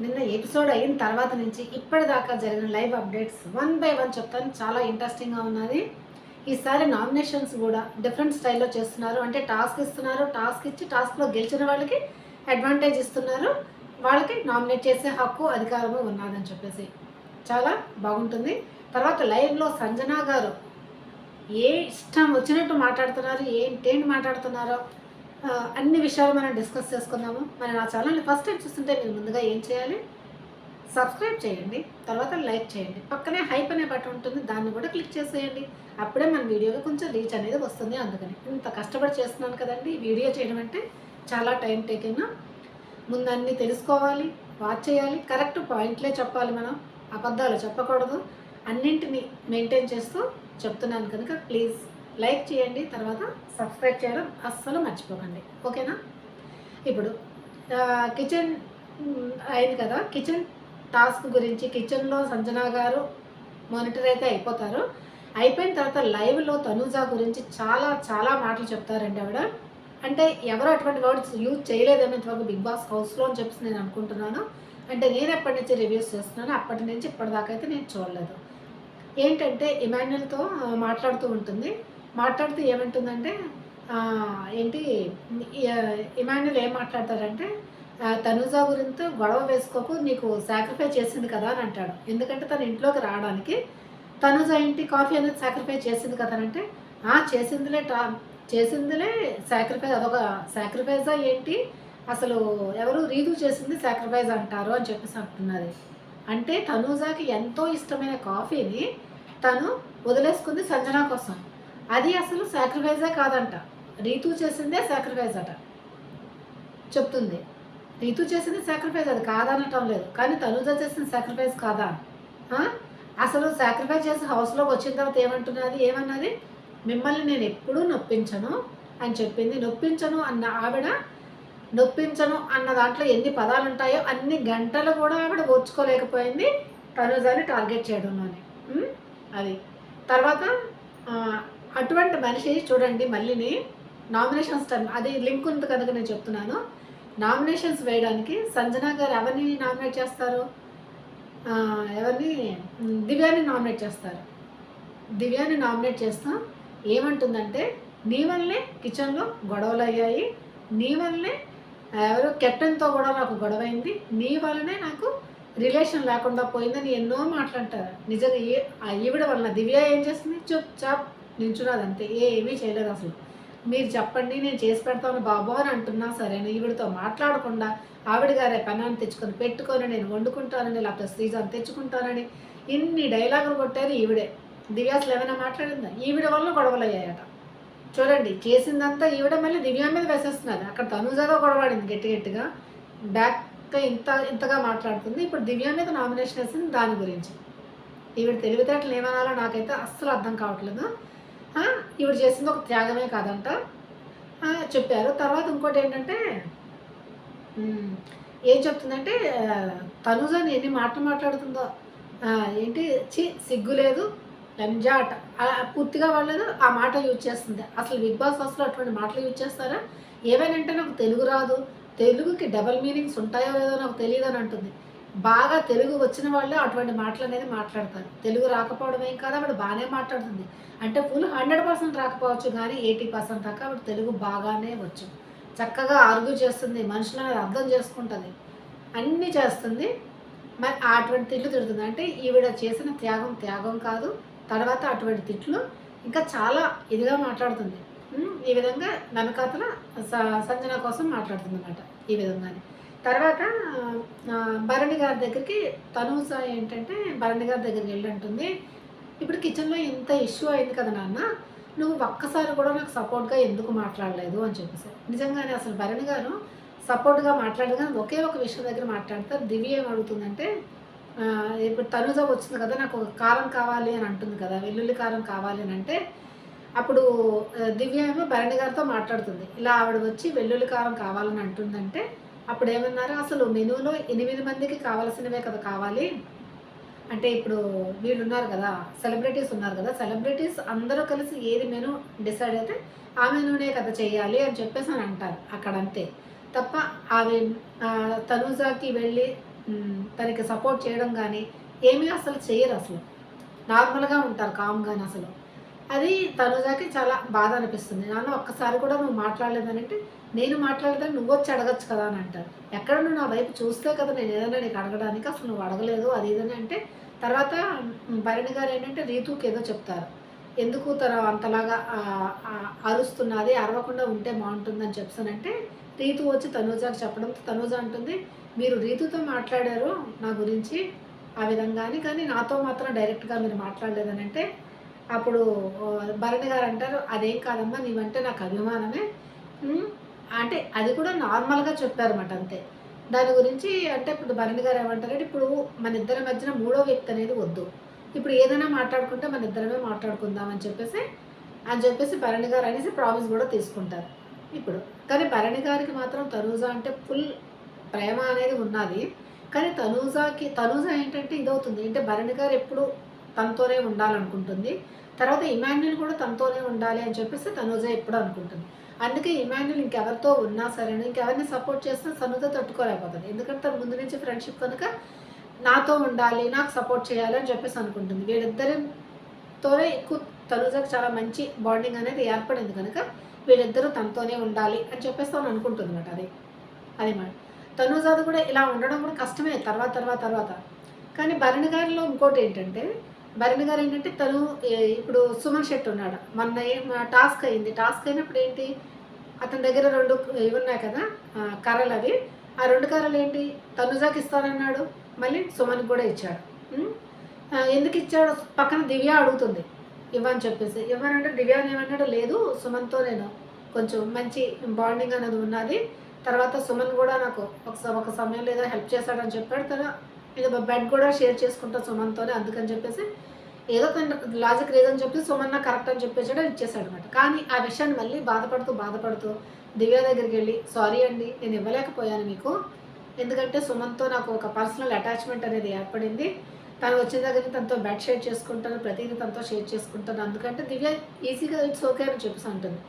నిన్న ఎపిసోడ్ అయిన తర్వాత నుంచి ఇప్పటిదాకా జరిగిన live updates one by one చెప్తాను. చాలా ఇంట్రెస్టింగ్గా ఉన్నది. ఈసారి నామినేషన్స్ కూడా డిఫరెంట్ స్టైల్లో చేస్తున్నారు. అంటే టాస్క్ ఇస్తున్నారు. టాస్క్ ఇచ్చి టాస్క్లో గెలిచిన వాళ్ళకి అడ్వాంటేజ్ ఇస్తున్నారు. వాళ్ళకి నామినేట్ చేసే హక్కు అధికారము ఉన్నదని చెప్పేసి. చాలా బాగుంటుంది. తర్వాత లైవ్లో సంజనా గారు ఏ ఇష్టం వచ్చినట్టు మాట్లాడుతున్నారు? ఏంటేంటి మాట్లాడుతున్నారో? అన్ని విషయాలు మనం డిస్కస్ చేసుకుందాము. మరి నా ఛానల్ని ఫస్ట్ టైం చూస్తుంటే మీరు ముందుగా ఏం చేయాలి? సబ్స్క్రైబ్ చేయండి. తర్వాత లైక్ చేయండి. పక్కనే హైప్ అనే బటన్ ఉంటుంది. దాన్ని కూడా క్లిక్ చేసేయండి. అప్పుడే మన వీడియోకి కొంచెం రీచ్ అనేది వస్తుంది. అందుకని ఇంత కష్టపడి చేస్తున్నాను కదండి. వీడియో చేయడం అంటే చాలా టైం టేకింగ్ ముందు అన్నీ తెలుసుకోవాలి వాచ్ చేయాలి. కరెక్ట్ పాయింట్లే చెప్పాలి మనం. అబద్ధాలు చెప్పకూడదు. అన్నింటినీ మెయింటైన్ చేస్తూ చెప్తున్నాను కనుక ప్లీజ్ లైక్ చేయండి తర్వాత సబ్స్క్రైబ్ చేయడం అస్సలు మర్చిపోకండి. ఓకేనా? ఇప్పుడు కిచెన్ అయింది కదా? కిచెన్ టాస్క్ గురించి కిచెన్లో సంజనా గారు మానిటర్ అయితే అయిపోతారు. అయిపోయిన తర్వాత లైవ్లో తనూజ గురించి చాలా చాలా మాటలు చెప్తారండి ఆవిడ. అంటే ఎవరు అటువంటి వర్డ్స్ యూజ్ చేయలేదేమో ఇంతవరకు బిగ్ బాస్ హౌస్లో అని చెప్పి నేను అనుకుంటున్నాను. అంటే నేను ఎప్పటి నుంచి రివ్యూస్ చేస్తున్నాను అప్పటి నుంచి ఇప్పటిదాకా అయితే నేను చూడలేదు. ఏంటంటే ఇమాన్యుల్తో మాట్లాడుతూ ఉంటుంది. మాట్లాడుతూ ఏమంటుందంటే ఏంటి ఇమాన్యుల్ ఏం మాట్లాడతారంటే తనుజా గురించి గొడవ వేసుకోకు నీకు సాక్రిఫై చేసింది కదా అని అంటాడు. ఎందుకంటే తన ఇంట్లోకి రావడానికి తనుజా ఇంటి కాఫీ అనేది సాక్రిఫై చేసింది కదా అని అంటే "ఆ, చేసిందిలే టా చేసిందిలే సాక్రిఫైస్ అదొక సాక్రిఫైజా ఏంటి అసలు ఎవరు రీదు చేసింది సాక్రిఫైజ్ అంటారు అని చెప్పేసి అంటున్నది. అంటే తనూజాకి ఎంతో ఇష్టమైన కాఫీని తను వదిలేసుకుంది సంజన కోసం. అది అసలు సాక్రిఫైజే కాదంట. రీతు చేసిందే సాక్రిఫైజ్ అట. చెప్తుంది. రీతు చేసింది సాక్రిఫైజ్ అది కాదనటం లేదు. కానీ తనుజ చేసిన సాక్రిఫైజ్ కాదా? అసలు సాక్రిఫైస్ చేసి హౌస్లోకి వచ్చిన తర్వాత ఏమంటున్నది? ఏమన్నది? మిమ్మల్ని నేను ఎప్పుడూ నొప్పించను అని చెప్పింది. నొప్పించను అన్న ఆవిడ నొప్పించను అన్న దాంట్లో ఎన్ని పదాలు ఉంటాయో అన్ని గంటలు కూడా ఆవిడ ఓర్చుకోలేకపోయింది తనుజాని టార్గెట్ చేయడంలోనే. అని అది. తర్వాత అటువంటి మనిషి చూడండి మళ్ళీని నామినేషన్స్ టైం అది లింక్ ఉంది కనుక నేను చెప్తున్నాను. నామినేషన్స్ వేయడానికి సంజన గారు ఎవరిని నామినేట్ చేస్తారు? ఎవరిని? దివ్యాని నామినేట్ చేస్తారు. దివ్యాని నామినేట్ చేస్తాం ఏమంటుందంటే నీ వల్లే కిచెన్లో గొడవలు అయ్యాయి నీ వల్లే ఎవరు కెప్టెన్తో కూడా నాకు గొడవ అయింది నీ వల్లనే నాకు రిలేషన్ లేకుండా పోయిందని ఎన్నో మాట్లాంటారు నిజంగా ఆ ఈవిడ వలన దివ్య ఏం చేస్తుంది? చూప్ చాప్. నించున్నది అంతే ఏమీ చేయలేదు అసలు. మీరు చెప్పండి నేను చేసి పెడతాను బాబు అని అంటున్నా సరే ఈవిడతో మాట్లాడకుండా ఆవిడ గారే పెనాన్ని తెచ్చుకొని పెట్టుకొని నేను వండుకుంటానని లేకపోతే శ్రీజాన్ని తెచ్చుకుంటానని ఇన్ని డైలాగులు కొట్టారు ఈవిడే. దివ్యాసలు ఏమైనా మాట్లాడిందా? ఈవిడ వల్ల గొడవలు అయ్యాయట. చూడండి చేసిందంతా ఈవిడ మళ్ళీ దివ్యా మీద వేసేస్తున్నారు అక్కడ తనుజాగా గొడవడింది గట్టి గట్టిగా. బ్యాక్ ఇంత ఇంతగా మాట్లాడుతుంది. ఇప్పుడు దివ్య మీద నామినేషన్ వేసింది దాని గురించి. ఈవిడ తెలివితేటలు ఏమనాలో నాకైతే అస్సలు అర్థం కావట్లేదు. ఆ, ఈవిడ చేసింది ఒక త్యాగమే కాదంట. చెప్పారు. తర్వాత ఇంకోటి ఏంటంటే ఏం చెప్తుందంటే ఆ, ఎన్ని మాటలు మాట్లాడుతుందో. ఏంటి? చి సిగ్గు లేదు. లంజాట. పూర్తిగా వాళ్ళదు ఆ మాట యూజ్ చేస్తుంది. అసలు బిగ్ బాస్ హౌస్లో అటువంటి మాటలు యూజ్ చేస్తారా? ఏమైనా అంటే నాకు తెలుగు రాదు. తెలుగుకి డబల్ మీనింగ్స్ ఉంటాయో లేదో నాకు తెలియదు అని అంటుంది. బాగా తెలుగు వచ్చిన వాళ్ళే అటువంటి మాటలు అనేది మాట్లాడతారు. తెలుగు రాకపోవడం ఏం కాదు ఆవిడ బాగానే మాట్లాడుతుంది. అంటే ఫుల్ హండ్రెడ్ పర్సెంట్ రాకపోవచ్చు కానీ ఎయిటీ పర్సెంట్ దాకా ఆవిడ తెలుగు బాగానే వచ్చు. చక్కగా ఆర్గ్యూ చేస్తుంది మనుషులను అర్థం చేసుకుంటుంది. అన్నీ చేస్తుంది. మరి అటువంటి తిట్లు తిడుతుంది. అంటే ఈవిడ చేసిన త్యాగం త్యాగం కాదు తర్వాత అటువంటి తిట్లు ఇంకా చాలా ఇదిగా మాట్లాడుతుంది. ఈ విధంగా వెనకాతల స- సంజన కోసం మాట్లాడుతుంది అనమాట ఈ విధంగానే. తర్వాత భరణి గారి దగ్గరికి తనూస ఏంటంటే భరణి గారి దగ్గరికి వెళ్ళి అంటుంది ఇప్పుడు కిచెన్లో ఇంత ఇష్యూ అయింది కదా నాన్న నువ్వు ఒక్కసారి కూడా నాకు సపోర్ట్గా ఎందుకు మాట్లాడలేదు? అని చెప్పేసి. నిజంగానే అసలు భరణి గారు సపోర్ట్గా మాట్లాడదు కానీ ఒకే ఒక విషయం దగ్గర మాట్లాడతారు. దివ్య ఏం అడుగుతుందంటే ఇప్పుడు తనుజ వచ్చింది కదా నాకు ఒక కారం కావాలి అని అంటుంది కదా వెల్లుల్లి కారం కావాలి అని అంటే అప్పుడు దివ్య ఏమో భరణి గారితో మాట్లాడుతుంది. ఇలా ఆవిడ వచ్చి వెల్లుల్లి కారం కావాలని అంటుందంటే అప్పుడు ఏమన్నారు అసలు మెనూలో ఎనిమిది మందికి కావాల్సినవే కదా కావాలి? అంటే ఇప్పుడు వీళ్ళు ఉన్నారు కదా సెలబ్రిటీస్ ఉన్నారు కదా సెలబ్రిటీస్ అందరూ కలిసి ఏది మెనూ డిసైడ్ అయితే ఆ మెనూనే కదా చేయాలి అని చెప్పేసి అని అంటారు. అక్కడ అంతే తప్ప అవి తనూజాకి వెళ్ళి తనకి సపోర్ట్ చేయడం కానీ ఏమీ అసలు చేయరు అసలు. నార్మల్గా ఉంటారు కామ్గానే అసలు. అది తనుజాకి చాలా బాధ అనిపిస్తుంది. నాన్న ఒక్కసారి కూడా నువ్వు మాట్లాడలేదని అంటే నేను మాట్లాడదని నువ్వు వచ్చి అడగచ్చు కదా అని అంటారు. ఎక్కడ నువ్వు నా వైపు చూస్తే కదా నేను ఏదైనా నీకు అడగడానికి అసలు నువ్వు అడగలేదు అది ఇదని అంటే తర్వాత భరణి గారు ఏంటంటే రీతుకి ఏదో చెప్తారు. ఎందుకు తను అంతలాగా అరుస్తున్నది అరవకుండా ఉంటే బాగుంటుందని చెప్తానంటే రీతు వచ్చి తనూజాకి చెప్పడంతో తనూజ అంటుంది మీరు రీతుతో మాట్లాడారు నా గురించి ఆ విధంగానే కానీ నాతో మాత్రం డైరెక్ట్గా మీరు మాట్లాడలేదని అంటే అప్పుడు భరణి గారు అంటారు అదేం కాదమ్మా నీవంటే నాకు అభిమానమే. అంటే అది కూడా నార్మల్గా చెప్పారన్నమాట అంతే. దాని గురించి అంటే ఇప్పుడు భరణి గారు ఏమంటారంటే ఇప్పుడు మన ఇద్దరి మధ్యన మూడో వ్యక్తి అనేది వద్దు. ఇప్పుడు ఏదైనా మాట్లాడుకుంటే మన ఇద్దరమే మాట్లాడుకుందాం అని చెప్పేసి అని చెప్పేసి భరణి గారు అనేసి ప్రామిస్ కూడా తీసుకుంటారు. ఇప్పుడు కానీ భరణి గారికి మాత్రం తనూజ అంటే ఫుల్ ప్రేమ అనేది ఉన్నది. కానీ తనూజాకి తనూజ ఏంటంటే ఇదవుతుంది. అంటే భరణి గారు ఎప్పుడు తనతోనే ఉండాలనుకుంటుంది. తర్వాత ఇమాన్యుల్ కూడా తనతోనే ఉండాలి అని చెప్పేసి తనుజ ఎప్పుడు అనుకుంటుంది. అందుకే ఇమాన్యుల్ ఇంకెవరితో ఉన్నా సరే ఇంకెవరిని సపోర్ట్ చేసినా తనుజ తట్టుకోలేకపోతుంది ఎందుకంటే తన ముందు నుంచి ఫ్రెండ్షిప్ కనుక నాతో ఉండాలి నాకు సపోర్ట్ చేయాలి అని చెప్పేసి అనుకుంటుంది. వీళ్ళిద్దరితోనే ఎక్కువ తనుజకు చాలా మంచి బాండింగ్ అనేది ఏర్పడింది కనుక వీళ్ళిద్దరూ తనతోనే ఉండాలి అని చెప్పేసి తను అనుకుంటుంది అనమాట అది అదే మాట. తనుజాది కూడా ఇలా ఉండడం కూడా కష్టమే. తర్వాత తర్వాత తర్వాత. కానీ భరణి గారిలో ఇంకోటి ఏంటంటే భరణ్ గారు ఏంటంటే తను ఇప్పుడు సుమన్ శెట్టి ఉన్నాడు. మొన్న ఏం టాస్క్ అయింది. టాస్క్ అయినప్పుడు ఏంటి అతని దగ్గర రెండు ఇవి ఉన్నాయి కదా కర్రలు అవి. ఆ రెండు కర్రలు ఏంటి తనుజాకి ఇస్తానన్నాడు మళ్ళీ సుమన్కి కూడా ఇచ్చాడు. ఎందుకు ఇచ్చాడు? పక్కన దివ్య అడుగుతుంది. ఇవ్వని చెప్పేసి. ఇవ్వనంటే దివ్య ఏమన్నాడు లేదు సుమన్తో నేను కొంచెం మంచి బాండింగ్ అనేది ఉన్నది. తర్వాత సుమన్ కూడా నాకు ఒక ఒక సమయం లేదా హెల్ప్ చేశాడని చెప్పాడు తను ఏదో బెడ్ కూడా షేర్ చేసుకుంటా సుమన్తోనే అందుకని చెప్పేసి ఏదో తన లాజిక్ రీజన్ చెప్పి సుమన్న కరెక్ట్ అని చెప్పేసాడు ఇచ్చేసాడు అనమాట కానీ ఆ విషయాన్ని మళ్ళీ బాధపడుతూ బాధపడుతూ దివ్య దగ్గరికి వెళ్ళి సారీ అండి నేను ఇవ్వలేకపోయాను మీకు. ఎందుకంటే సుమన్తో నాకు ఒక పర్సనల్ అటాచ్మెంట్ అనేది ఏర్పడింది. తను వచ్చిన దగ్గర తనతో బెడ్ షేర్ చేసుకుంటాను ప్రతిదీ తనతో షేర్ చేసుకుంటాను. అందుకంటే దివ్య ఈజీగా ఇట్స్ ఓకే అని చెప్పేసి అంటుంది.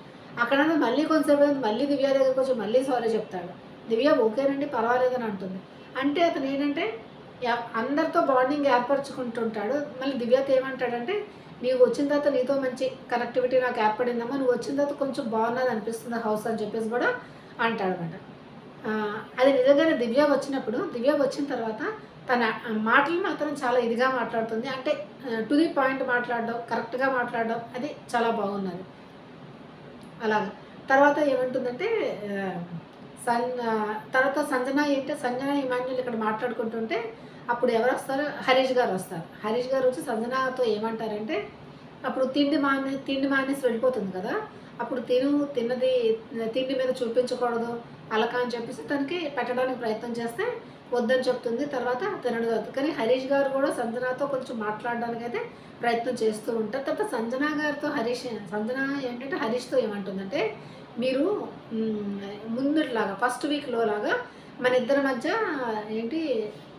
అక్కడ మళ్ళీ కొంచెంసేపు మళ్ళీ దివ్య దగ్గరకు వచ్చి మళ్ళీ సారీ చెప్తాడు. దివ్య ఓకేనండి పర్వాలేదని అంటుంది. అంటే అతను ఏంటంటే అందరితో బాండింగ్ ఏర్పరచుకుంటుంటాడు. మళ్ళీ దివ్యతో ఏమంటాడంటే నీవు వచ్చిన తర్వాత నీతో మంచి కనెక్టివిటీ నాకు ఏర్పడిందమ్మా నువ్వు వచ్చిన తర్వాత కొంచెం బాగున్నది అనిపిస్తుంది హౌస్ అని చెప్పేసి కూడా అంటాడనమాట అనమాట అది నిజంగానే దివ్య వచ్చినప్పుడు దివ్య వచ్చిన తర్వాత తన మాటలు మాత్రం చాలా ఇదిగా మాట్లాడుతుంది. అంటే టు ది పాయింట్ మాట్లాడడం కరెక్ట్గా మాట్లాడడం అది చాలా బాగున్నది. అలాగే. తర్వాత ఏమంటుందంటే సన్ తర్వాత సంజన ఏంటంటే సంజన ఇమాన్యుల్ ఇక్కడ మాట్లాడుకుంటుంటే అప్పుడు ఎవరు వస్తారు? హరీష్ గారు వస్తారు. హరీష్ గారు వచ్చి సంజనాతో ఏమంటారంటే అప్పుడు తిండి మానే తిండి మానేసి వెళ్ళిపోతుంది కదా. అప్పుడు తిను తిన్నది తిండి మీద చూపించకూడదు అలక అని చెప్పేసి తనకి పెట్టడానికి ప్రయత్నం చేస్తే వద్దని చెప్తుంది. తర్వాత తినడం జరుగుతుంది కానీ హరీష్ గారు కూడా సంజనాతో కొంచెం మాట్లాడడానికి అయితే ప్రయత్నం చేస్తూ ఉంటారు. తర్వాత సంజన గారితో హరీష్ సంజన ఏంటంటే హరీష్తో ఏమంటుందంటే మీరు ముందులాగా ఫస్ట్ వీక్లో లాగా మన ఇద్దరి మధ్య ఏంటి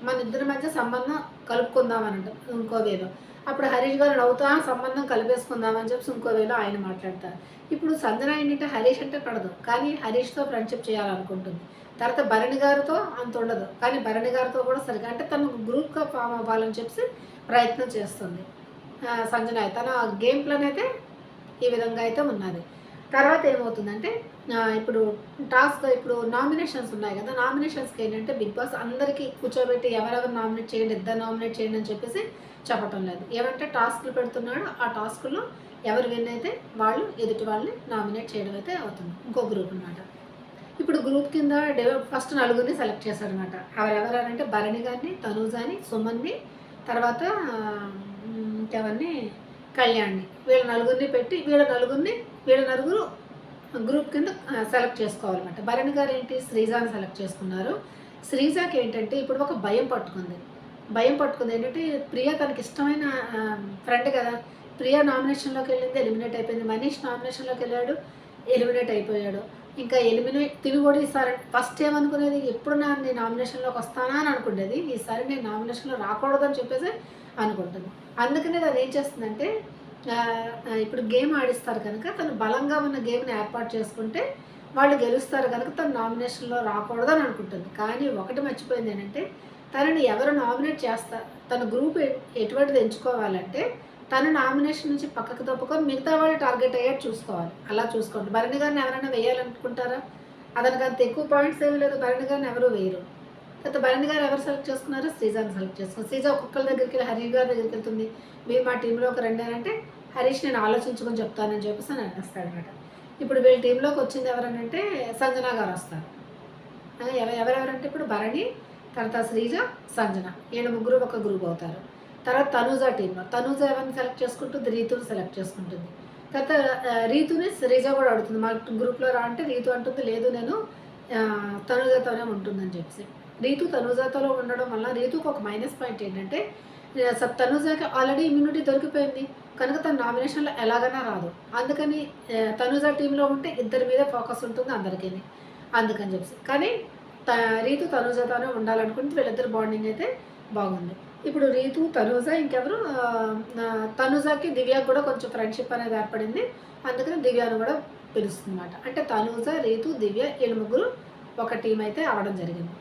మన ఇద్దరి మధ్య సంబంధం కలుపుకుందామని అంటాం ఇంకో వేలో. అప్పుడు హరీష్ గారు నవ్వుతా సంబంధం కలిపేసుకుందామని చెప్పి ఇంకో వేలో ఆయన మాట్లాడతారు. ఇప్పుడు సంజన ఏంటంటే హరీష్ అంటే పడదు కానీ హరీష్తో ఫ్రెండ్షిప్ చేయాలనుకుంటుంది. తర్వాత భరణి గారితో అంత ఉండదు కానీ భరణి గారితో కూడా సరిగా అంటే తను గ్రూప్గా ఫామ్ అవ్వాలని చెప్పి ప్రయత్నం చేస్తుంది సంజన తన గేమ్ ప్లాన్ అయితే ఈ విధంగా అయితే ఉన్నది. తర్వాత ఏమవుతుందంటే ఇప్పుడు టాస్క్ ఇప్పుడు నామినేషన్స్ ఉన్నాయి కదా నామినేషన్స్కి ఏంటంటే బిగ్ బాస్ అందరికీ కూర్చోబెట్టి ఎవరెవరు నామినేట్ చేయండి ఇద్దరు నామినేట్ చేయండి అని చెప్పేసి చెప్పటం లేదు. ఏమంటే టాస్క్లు పెడుతున్నాడు ఆ టాస్కుల్లో ఎవరు విన్ అయితే వాళ్ళు ఎదుటి వాళ్ళని నామినేట్ చేయడం అయితే అవుతుంది. ఇంకో గ్రూప్ అన్నమాట. ఇప్పుడు గ్రూప్ కింద ఫస్ట్ నలుగురిని సెలెక్ట్ చేశారనమాట ఎవరెవరంటే భరణి గారిని తనూజాని సుమన్ని తర్వాత ఇంకెవరిని? కళ్యాణ్ని. వీళ్ళ నలుగురిని పెట్టి వీళ్ళ నలుగురిని వీళ్ళ నలుగురు గ్రూప్ కింద సెలెక్ట్ చేసుకోవాలన్నమాట. భరణి గారు ఏంటి శ్రీజాని సెలెక్ట్ చేసుకున్నారు. శ్రీజాకి ఏంటంటే ఇప్పుడు ఒక భయం పట్టుకుంది. భయం పట్టుకుంది ఏంటంటే ప్రియ తనకి ఇష్టమైన ఫ్రెండ్ కదా. ప్రియ నామినేషన్లోకి వెళ్ళింది ఎలిమినేట్ అయిపోయింది. మనీష్ నామినేషన్లోకి వెళ్ళాడు ఎలిమినేట్ అయిపోయాడు. ఇంకా ఎలిమినేట్ తిని కూడా ఈసారి ఫస్ట్ ఏమనుకునేది? ఎప్పుడు నా నేను నామినేషన్లోకి వస్తానా అని అనుకునేది ఈసారి నేను నామినేషన్లో రాకూడదని చెప్పేసి అనుకుంటుంది. అందుకనే అది ఏం చేస్తుందంటే ఇప్పుడు గేమ్ ఆడిస్తారు కనుక తను బలంగా ఉన్న గేమ్ని ఏర్పాటు చేసుకుంటే వాళ్ళు గెలుస్తారు కనుక తను నామినేషన్లో రాకూడదని అనుకుంటుంది. కానీ ఒకటి మర్చిపోయింది ఏంటంటే తనని ఎవరు నామినేట్ చేస్తారు తన గ్రూప్ ఎటువంటిది ఎంచుకోవాలంటే తను నామినేషన్ నుంచి పక్కకు తప్పుకొని మిగతా వాళ్ళు టార్గెట్ అయ్యేట్టు చూసుకోవాలి. అలా చూసుకోండి. భరణి గారిని ఎవరైనా వేయాలనుకుంటారా? అతనికి అంత ఎక్కువ పాయింట్స్ ఏమి లేదు. భరణి గారిని ఎవరు వేయరు. తర్వాత భరణి గారు ఎవరు సెలెక్ట్ చేసుకున్నారు శ్రీజాని సెలెక్ట్ చేసుకున్నారు. శ్రీజ ఒక్కొక్కరి దగ్గరికి వెళ్ళి హరీష్ గారి దగ్గరికి వెళ్తుంది. మీరు మా టీంలో ఒక రెండు అంటే హరీష్ నేను ఆలోచించుకొని చెప్తానని చెప్పేసి అని అనేస్తాడు అనమాట ఇప్పుడు వీళ్ళ టీంలోకి వచ్చింది ఎవరనంటే సంజన గారు వస్తారు. ఎవరెవరంటే ఇప్పుడు భరణి తర్వాత శ్రీజ సంజన. వీళ్ళ ముగ్గురు ఒక గ్రూప్ అవుతారు. తర్వాత తనూజ టీంలో తనూజ ఎవరిని సెలెక్ట్ చేసుకుంటుంది? రీతుని సెలెక్ట్ చేసుకుంటుంది. తర్వాత రీతుని శ్రీజ కూడా అడుగుతుంది. మా గ్రూప్లో రా అంటే రీతు అంటుంది లేదు నేను ఆ, తనూజతోనే ఉంటుందని చెప్పేసి. రీతు తనుజాతోలో ఉండడం వల్ల రీతుకు ఒక మైనస్ పాయింట్ ఏంటంటే తనుజాకి ఆల్రెడీ ఇమ్యూనిటీ దొరికిపోయింది. కనుక తన నామినేషన్లో ఎలాగైనా రాదు. అందుకని తనుజ టీంలో ఉంటే ఇద్దరి మీద ఫోకస్ ఉంటుంది అందరికీ. అందుకని చెప్పేసి. కానీ త రీతు తనుజతోనే ఉండాలనుకుంటే వీళ్ళిద్దరు బాండింగ్ అయితే బాగుంది. ఇప్పుడు రీతు తనుజ ఇంకెవరు? తనుజకి దివ్యకు కూడా కొంచెం ఫ్రెండ్షిప్ అనేది ఏర్పడింది. అందుకని దివ్యను కూడా పిలుస్తుంది అనమాట అంటే తనుజ రీతు దివ్య వీళ్ళ ముగ్గురు ఒక టీం అయితే అవడం జరిగింది.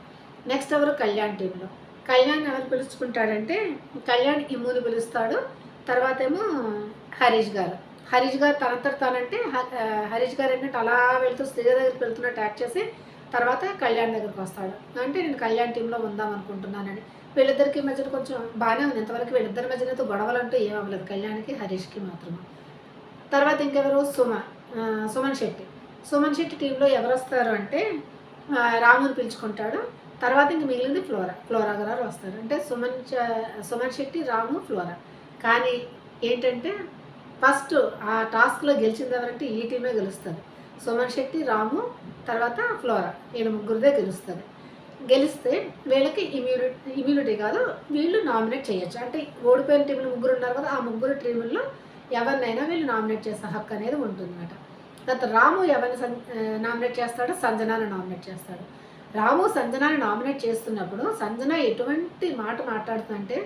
నెక్స్ట్ ఎవరు? కళ్యాణ్ టీంలో కళ్యాణ్ ఎవరు పిలుచుకుంటాడంటే కళ్యాణ్ ఇమ్ముని పిలుస్తాడు. తర్వాత ఏమో హరీష్ గారు. హరీష్ గారు తనంతట తానంటే హరీష్ గారు ఏంటంటే అలా వెళ్తూ శ్రీజ దగ్గరికి వెళ్తున్నట్టు యాక్ట్ చేసి తర్వాత కళ్యాణ్ దగ్గరికి వస్తాడు. అంటే నేను కళ్యాణ్ టీంలో ఉందాం అనుకుంటున్నానని. వీళ్ళిద్దరికి మధ్యన కొంచెం బాగానే ఉంది. ఇంతవరకు వీళ్ళిద్దరి మధ్యన అయితే గొడవలు అంటూ ఏం అవ్వలేదు. కళ్యాణ్కి హరీష్కి మాత్రమే. తర్వాత ఇంకెవరు? సుమ సుమన్ శెట్టి. సుమన్ శెట్టి టీంలో ఎవరు వస్తారు అంటే రాముని పిలుచుకుంటాడు. తర్వాత ఇంక మిగిలింది ఫ్లోరా. ఫ్లోరా గారు వస్తారు. అంటే సుమన్ సుమన్ శెట్టి రాము ఫ్లోరా. కానీ ఏంటంటే ఫస్ట్ ఆ టాస్క్లో గెలిచింది ఎవరంటే ఈ టీమే గెలుస్తుంది. సుమన్ శెట్టి రాము తర్వాత ఫ్లోరా. వీళ్ళ ముగ్గురిదే గెలుస్తుంది. గెలిస్తే వీళ్ళకి ఇమ్యూనిటీ ఇమ్యూనిటీ కాదు వీళ్ళు నామినేట్ చేయొచ్చు. అంటే ఓడిపోయిన టీంలు ముగ్గురు ఉన్నారు కదా ఆ ముగ్గురు టీముల్లో ఎవరినైనా వీళ్ళు నామినేట్ చేసే హక్కు అనేది ఉంటుందన్నమాట. తర్వాత రాము ఎవరిని నామినేట్ చేస్తాడో సంజనాను నామినేట్ చేస్తాడు. రాము సంజనాని నామినేట్ చేస్తున్నప్పుడు సంజన ఎటువంటి మాట మాట్లాడుతుందంటే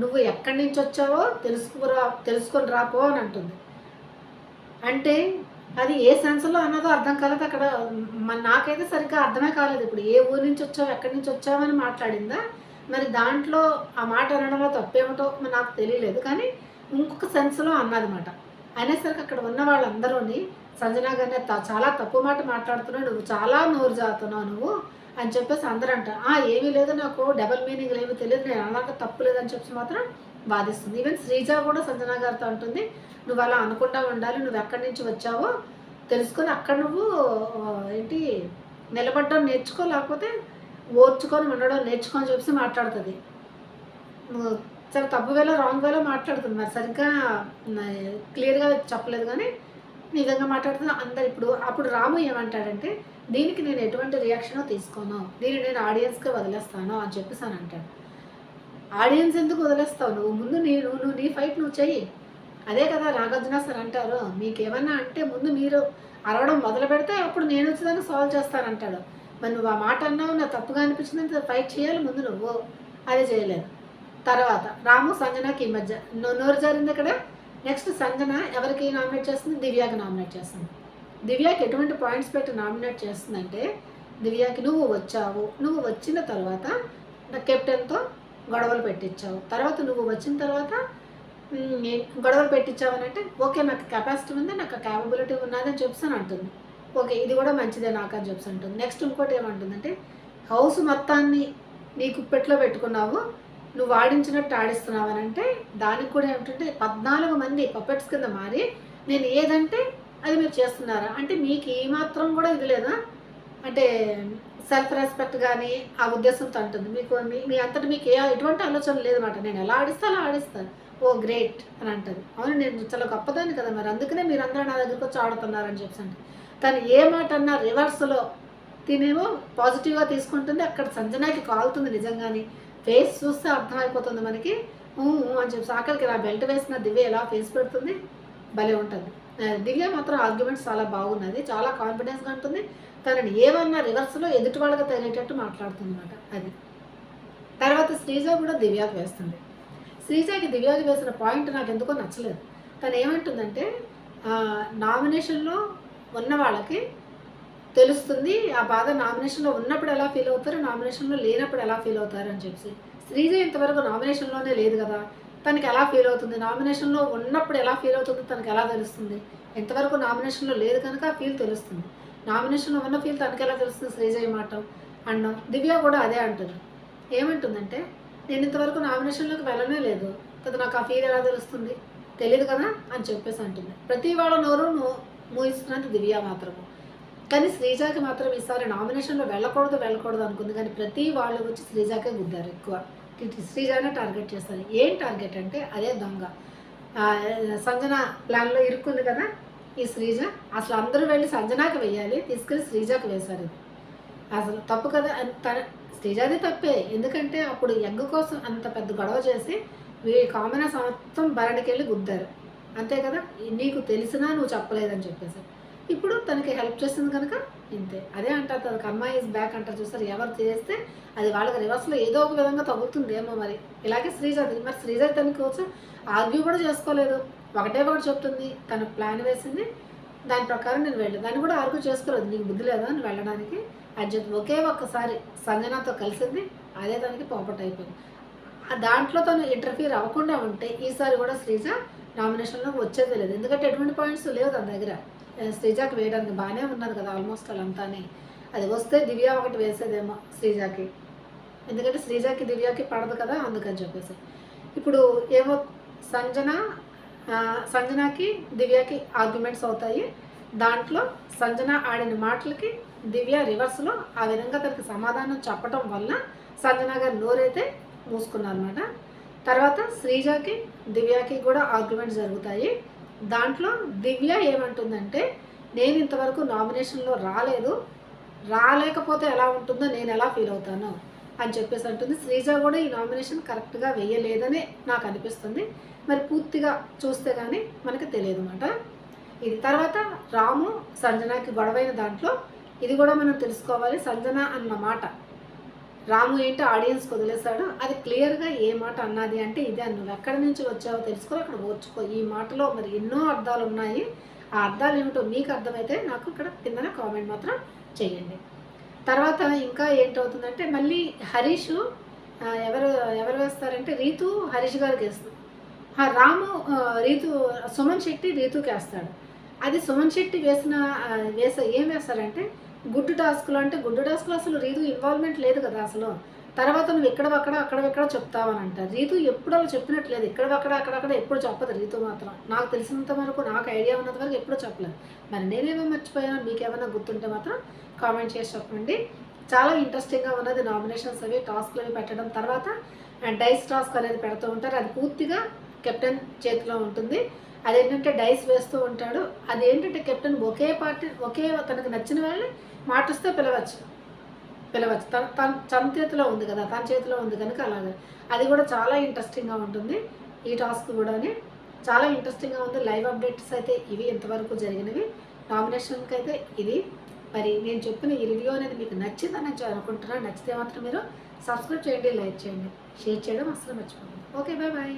నువ్వు ఎక్కడి నుంచి వచ్చావో తెలుసుకురా తెలుసుకొని రాపో అని అంటుంది. అంటే అది ఏ సెన్స్లో అన్నదో అర్థం కాలేదు అక్కడ. నాకైతే సరిగ్గా అర్థమే కాలేదు. ఇప్పుడు ఏ ఊరి నుంచి వచ్చావు ఎక్కడి నుంచి వచ్చావని మాట్లాడిందా? మరి దాంట్లో ఆ మాట అనడంలో తప్పేమిటో నాకు తెలియలేదు. కానీ ఇంకొక సెన్స్లో అన్నదన్నమాట. అనేసరికి అక్కడ ఉన్న వాళ్ళందరూని సంజనా గారిని చాలా తప్పు మాట మాట్లాడుతున్నావు నువ్వు చాలా నోరు జాతున్నావు నువ్వు. అని చెప్పేసి అందరూ అంటారు "ఆ, ఏమీ లేదు నాకు డబల్ మీనింగ్ ఏమీ తెలియదు. నేను అలాంటి తప్పు లేదని చెప్పి మాత్రం బాధిస్తుంది ఈవెన్ శ్రీజ కూడా సంజనా గారితో అంటుంది నువ్వు అలా అనుకుంటా ఉండాలి. నువ్వు ఎక్కడి నుంచి వచ్చావో తెలుసుకొని అక్కడ నువ్వు ఏంటి నిలబడడం నేర్చుకో లేకపోతే ఓర్చుకొని ఉండడం నేర్చుకొని చెప్పేసి మాట్లాడుతుంది. చాలా తప్పు వేలో రాంగ్ వేలో మాట్లాడుతుంది. మరి సరిగ్గా క్లియర్గా చెప్పలేదు కానీ నిజంగా మాట్లాడుతుంది. అందరు ఇప్పుడు అప్పుడు రాము ఏమంటాడంటే దీనికి నేను ఎటువంటి రియాక్షనో తీసుకోను. దీన్ని నేను ఆడియన్స్కి వదిలేస్తాను అని చెప్పేసాను అని అంటాడు. ఆడియన్స్ ఎందుకు వదిలేస్తావు? నువ్వు ముందు నీ నువ్వు నువ్వు నీ ఫైట్ నువ్వు చెయ్యి. అదే కదా నాగార్జున సార్ అంటారు మీకేమన్నా అంటే ముందు మీరు అరవడం మొదలు పెడితే అప్పుడు నేను వచ్చేదాన్ని సాల్వ్ చేస్తానంటాడు మరి నువ్వు ఆ మాట అన్నావు నా తప్పుగా అనిపించింది ఫైట్ చేయాలి ముందు నువ్వు. అది చేయలేదు. తర్వాత రాము సంజనకి ఈ మధ్య నో- నోరు జారింది ఇక్కడ నెక్స్ట్ సంజన ఎవరికి నామినేట్ చేస్తుంది? దివ్యాకి నామినేట్ చేస్తుంది. దివ్యాకి ఎటువంటి పాయింట్స్ పెట్టి నామినేట్ చేస్తుందంటే దివ్యాకి నువ్వు వచ్చావు నువ్వు వచ్చిన తర్వాత నా కెప్టెన్తో గొడవలు పెట్టించావు తర్వాత నువ్వు వచ్చిన తర్వాత గొడవలు పెట్టించావు అని అంటే ఓకే నాకు కెపాసిటీ ఉంది నాకు క్యాపబిలిటీ ఉన్నదని అని అని అంటుంది. ఓకే ఇది కూడా మంచిదే నాకు అని చెప్పి అంటుంది. నెక్స్ట్ ఇంకోటి ఏమంటుందంటే హౌస్ మొత్తాన్ని నీ కుప్పెట్లో పెట్టుకున్నావు నువ్వు ఆడించినట్టు ఆడిస్తున్నావు అని అంటే దానికి కూడా ఏమిటంటే పద్నాలుగు మంది పప్పెట్స్ కింద మారి నేను ఏదంటే అది మీరు చేస్తున్నారా? అంటే మీకు ఏమాత్రం కూడా ఇది లేదా? అంటే సెల్ఫ్ రెస్పెక్ట్ కానీ ఆ ఉద్దేశంతో అంటుంది. మీకు మీ మీ అంతటి మీకు ఏ ఎటువంటి ఆలోచన లేదన్నమాట. నేను ఎలా ఆడిస్తా అలా ఆడిస్తాను ఓ గ్రేట్ అని అంటుంది అవును నేను చాలా గొప్పదాన్ని కదా మరి. అందుకనే మీరందరూ నా దగ్గరకు వచ్చి ఆడుతున్నారని చెప్పి అంటే తను ఏ మాట అన్నా రివర్స్లో తినేమో పాజిటివ్గా తీసుకుంటుంది. అక్కడ సంజనాకి కాలుతుంది నిజంగానే. ఫేస్ చూస్తే అర్థమైపోతుంది మనకి. అని చెప్పి ఆఖరికి నా బెల్ట్ వేసిన దివ్య ఎలా ఫేస్ పెడుతుంది? భలే ఉంటుంది. దివ్య మాత్రం ఆర్గ్యుమెంట్ చాలా బాగున్నది. చాలా కాన్ఫిడెన్స్గా ఉంటుంది. తనని ఏమన్నా రివర్స్లో ఎదుటి వాళ్ళకి తెలియటట్టు మాట్లాడుతుంది అనమాట అది. తర్వాత శ్రీజ కూడా దివ్యాకి వేస్తుంది. శ్రీజకి దివ్యాకి వేసిన పాయింట్ నాకు ఎందుకో నచ్చలేదు. తను ఏమంటుందంటే నామినేషన్లో ఉన్న వాళ్ళకి తెలుస్తుంది ఆ బాధ నామినేషన్లో ఉన్నప్పుడు ఎలా ఫీల్ అవుతారు నామినేషన్లో లేనప్పుడు ఎలా ఫీల్ అవుతారు అని చెప్పి శ్రీజ ఇంతవరకు నామినేషన్లోనే లేదు కదా. తనకి ఎలా ఫీల్ అవుతుంది? నామినేషన్లో ఉన్నప్పుడు ఎలా ఫీల్ అవుతుంది తనకి ఎలా తెలుస్తుంది? ఎంతవరకు నామినేషన్లో లేదు కనుక ఆ ఫీల్ తెలుస్తుంది. నామినేషన్లో ఉన్న ఫీల్ తనకి ఎలా తెలుస్తుంది? శ్రీజ ఈ మాట. అన్నాం దివ్య కూడా అదే అంటారు. ఏమంటుందంటే నేను ఇంతవరకు నామినేషన్లోకి వెళ్ళనే లేదు. కదా నాకు ఆ ఫీల్ ఎలా తెలుస్తుంది? తెలియదు కదా? అని చెప్పేసి అంటుంది. ప్రతి వాళ్ళ నోరు మూయిస్తున్నది దివ్య మాత్రము. కానీ శ్రీజాకి మాత్రం ఈసారి నామినేషన్లో వెళ్ళకూడదు వెళ్ళకూడదు అనుకుంది. కానీ ప్రతి వాళ్ళు వచ్చి శ్రీజాకే గుద్దారు ఎక్కువ. శ్రీజానే టార్గెట్ చేస్తారు ఏం టార్గెట్ అంటే అదే దొంగ. సంజన ప్లాన్లో ఇరుక్కుంది కదా ఈ శ్రీజ. అసలు అందరూ వెళ్ళి సంజనాకి వేయాలి తీసుకెళ్ళి శ్రీజాకి వేశారు ఇది. అసలు తప్పు కదా. అని తన శ్రీజాది తప్పే. ఎందుకంటే అప్పుడు ఎగ్ కోసం అంత పెద్ద గొడవ చేసి వీ కామన మొత్తం బరణికి వెళ్ళి గుద్దారు. అంతే కదా? నీకు తెలిసినా నువ్వు చెప్పలేదని చెప్పేసి. ఇప్పుడు తనకి హెల్ప్ చేస్తుంది కనుక ఇంతే. అదే అంటారు తన కర్మ ఈజ్ బ్యాక్ అంటారు చూస్తారు ఎవరు చేస్తే అది వాళ్ళకి రివర్స్లో ఏదో ఒక విధంగా తగులుతుందేమో మరి. ఇలాగే శ్రీజాది మరి శ్రీజాది తనకి వచ్చి ఆర్గ్యూ కూడా చేసుకోలేదు. ఒకటే ఒకటి చెప్తుంది తన ప్లాన్ వేసింది దాని ప్రకారం నేను వెళ్ళి దాన్ని కూడా ఆర్గ్యూ చేసుకోలేదు నీకు బుద్ధి లేదా అని వెళ్ళడానికి. అర్జున్ ఒకే ఒక్కసారి సంజనాతో కలిసింది అదే దానికి పాపట్ అయిపోయింది. ఆ దాంట్లో తను ఇంటర్ఫీర్ అవ్వకుండా ఉంటే ఈసారి కూడా శ్రీజ నామినేషన్లోకి వచ్చేది లేదు. ఎందుకంటే ఎటువంటి పాయింట్స్ లేవు తన దగ్గర. శ్రీజాకి వేయడానికి బాగానే ఉన్నారు కదా ఆల్మోస్ట్ వాళ్ళంతానే అది వస్తే దివ్య ఒకటి వేసేదేమో శ్రీజాకి. ఎందుకంటే శ్రీజాకి దివ్యాకి పడదు కదా అందుకని చెప్పేసి. ఇప్పుడు ఏమో సంజన సంజనాకి సంజనకి దివ్యకి ఆర్గ్యుమెంట్స్ అవుతాయి. దాంట్లో సంజన ఆడిన మాటలకి దివ్య రివర్స్లో ఆ విధంగా తనకి సమాధానం చెప్పటం వల్ల సంజన గారు నోరైతే మూసుకున్నారనమాట తర్వాత శ్రీజాకి దివ్యాకి కూడా ఆర్గ్యుమెంట్స్ జరుగుతాయి. దాంట్లో దివ్య ఏమంటుందంటే నేను ఇంతవరకు నామినేషన్లో రాలేదు. రాలేకపోతే ఎలా ఉంటుందో నేను ఎలా ఫీల్ అవుతాను? అని చెప్పేసి అంటుంది. శ్రీజ కూడా ఈ నామినేషన్ కరెక్ట్గా వేయలేదని నాకు అనిపిస్తుంది. మరి పూర్తిగా చూస్తే కానీ మనకి తెలియదు అన్నమాట. ఇది తర్వాత రాము సంజనాకి గొడవైన దాంట్లో ఇది కూడా మనం తెలుసుకోవాలి. సంజన అన్నమాట రాము ఏంటో ఆడియన్స్కి వదిలేశాడు? అది క్లియర్గా ఏ మాట అన్నది అంటే ఇదే నువ్వు ఎక్కడి నుంచి వచ్చావో తెలుసుకో అక్కడ ఓర్చుకో. ఈ మాటలో మరి ఎన్నో అర్థాలు ఉన్నాయి. ఆ అర్థాలు ఏమిటో మీకు అర్థమైతే నాకు ఇక్కడ కిందన కామెంట్ మాత్రం చేయండి. తర్వాత ఇంకా ఏంటవుతుందంటే మళ్ళీ హరీష్ ఎవరు ఎవరు వేస్తారంటే రీతు హరీష్ గారికి వేస్తుంది ఆ, రాము రీతు సుమన్ శెట్టి రీతుకి వేస్తాడు అది సుమన్ శెట్టి వేసిన వేస ఏం వేస్తారంటే గుడ్డు టాస్క్లో అంటే గుడ్ టాస్క్లో అసలు రీతు ఇన్వాల్వ్మెంట్ లేదు కదా అసలు. తర్వాత నువ్వు ఇక్కడ అక్కడ అక్కడ ఎక్కడ చెప్తావని అంటారు రీతు ఎప్పుడు అలా చెప్పినట్లేదు. ఇక్కడ అక్కడ అక్కడక్కడ ఎప్పుడు చెప్పదు రీతు మాత్రం. నాకు తెలిసినంత వరకు నాకు ఐడియా ఉన్నంత వరకు ఎప్పుడు చెప్పలేదు. మరి నేనేమో మర్చిపోయాను మీకు ఏమైనా గుర్తుంటే మాత్రం కామెంట్ చేసి చెప్పండి. చాలా ఇంట్రెస్టింగ్గా ఉన్నది నామినేషన్స్ అవి టాస్క్లు అవి పెట్టడం. తర్వాత డైస్ టాస్క్ అనేది పెడుతూ ఉంటారు. అది పూర్తిగా కెప్టెన్ చేతిలో ఉంటుంది. అదేంటంటే డైస్ వేస్తూ ఉంటాడు. అదేంటంటే కెప్టెన్ ఒకే పార్టీ ఒకే తనకు నచ్చిన వాళ్ళని మాటిస్తే పిలవచ్చు. పిలవచ్చు. తన తన తన చేతిలో ఉంది కదా తన చేతిలో ఉంది కనుక అలాగే. అది కూడా చాలా ఇంట్రెస్టింగ్గా ఉంటుంది. ఈ టాస్క్ కూడాని చాలా ఇంట్రెస్టింగ్గా ఉంది. లైవ్ అప్డేట్స్ అయితే ఇవి ఇంతవరకు జరిగినవి. నామినేషన్కి అయితే ఇది. మరి నేను చెప్పిన ఈ రివ్యూ అనేది మీకు నచ్చిందని నేను అనుకుంటున్నాను నచ్చితే మాత్రం మీరు సబ్స్క్రైబ్ చేయండి లైక్ చేయండి షేర్ చేయడం అసలు మర్చిపోకండి. Okay bye bye.